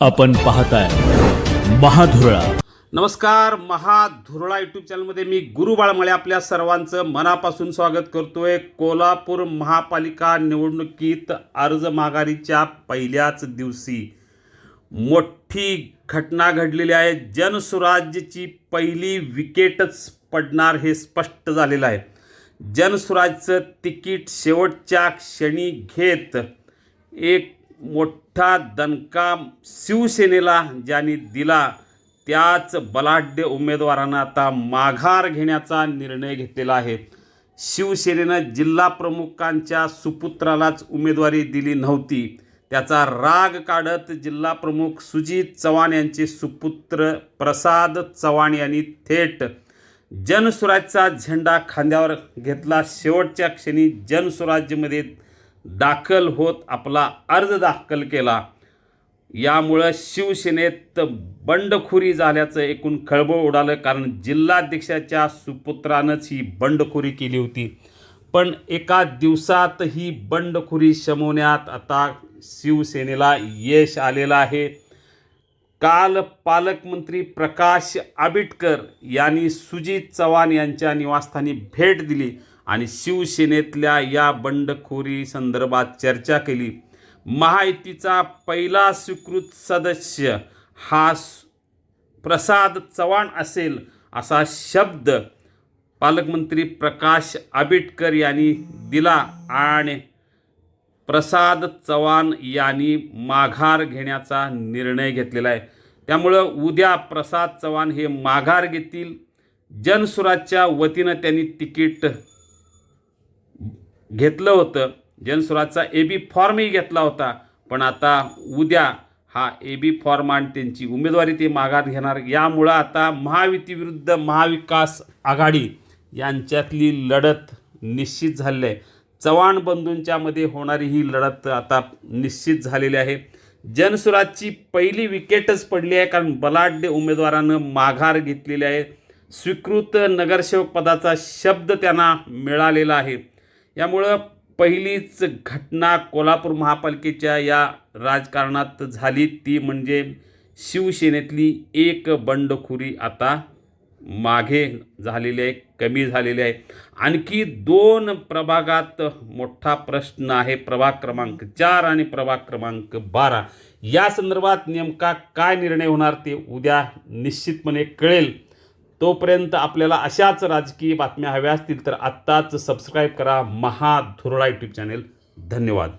आपण पाहताय महाधुरळा. नमस्कार महाधुरळा यूट्यूब चॅनलमध्ये मी गुरु बाळमळे आपल्या सर्वांचं मनापासून स्वागत करतोय. कोल्हापूर महापालिका निवडणुकीत अर्ज माघारीच्या पहिल्याच दिवशी. मोठी घटना घडलेली आहे. जनसुराज्यची पहिली विकेटच पडणार हे स्पष्ट झालेलं आहे. जनसुराजचं तिकीट शेवटच्या क्षणी घेत एक मोठा दणका शिवसेनेला ज्यांनी दिला त्याच बलाढ्य उमेदवारांना आता माघार घेण्याचा निर्णय घेतलेला आहे. शिवसेनेनं जिल्हा प्रमुखांच्या सुपुत्रालाच उमेदवारी दिली नव्हती. त्याचा राग काढत जिल्हा प्रमुख सुजित चव्हाण यांचे सुपुत्र प्रसाद चव्हाण यांनी थेट जनस्वराजचा झेंडा खांद्यावर घेतला. शेवटच्या क्षणी जनस्वराज्यमध्ये दाखल होत आपला अर्ज दाखल केला. यामुळं शिवसेनेत बंडखोरी झाल्याचं एकूण खळबळ उडालं कारण जिल्हाध्यक्षाच्या सुपुत्रानंच ही बंडखोरी केली होती. पण एका दिवसात ही बंडखोरी शमवण्यात आता शिवसेनेला यश आलेलं आहे. काल पालकमंत्री प्रकाश आबिटकर यांनी सुजित चव्हाण यांच्या निवासस्थानी भेट दिली. आणि शिवसेनेतल्या या बंडखोरी संदर्भात चर्चा केली. महायुतीचा पहिला स्वीकृत सदस्य हा प्रसाद चव्हाण असेल असा शब्द पालकमंत्री प्रकाश आबिटकर यांनी दिला आणि प्रसाद चव्हाण यांनी माघार घेण्याचा निर्णय घेतलेला आहे. त्यामुळं उद्या प्रसाद चव्हाण हे माघार घेतील. जनसुराच्या वतीनं त्यांनी तिकीट घेतलं होतं. जनसुराजचा ए बी फॉर्मही घेतला होता. पण आता उद्या हा ए बी फॉर्म आणि त्यांची उमेदवारी ते माघार घेणार. यामुळं आता महायुती विरुद्ध महाविकास आघाडी यांच्यातली लढत निश्चित झालेली आहे चव्हाण बंधूंच्यामध्ये होणारी ही लढत आता निश्चित झालेली आहे. जनसुराजची पहिली विकेटच पडली आहे कारण बलाढ्य उमेदवारानं माघार घेतलेली आहे. स्वीकृत नगरसेवक पदाचा शब्द त्यांना मिळालेला आहे. यामुळं पहिलीच घटना कोल्हापूर महापालिकेच्या या राजकारणात झाली. ती म्हणजे शिवसेनेतली एक बंडखोरी आता मागे झालेली आहे कमी झालेली आहे. आणखी दोन प्रभागात मोठा प्रश्न आहे. प्रभाग क्रमांक चार आणि प्रभाग क्रमांक बारा. या संदर्भात नेमका काय निर्णय होणार ते उद्या निश्चितपणे कळेल. तोपर्यंत आपल्याला अशाच राजकीय बातम्या हव्या असतील तर आत्ताच सबस्क्राईब करा. महाधुरळा यूट्यूब चॅनेल धन्यवाद.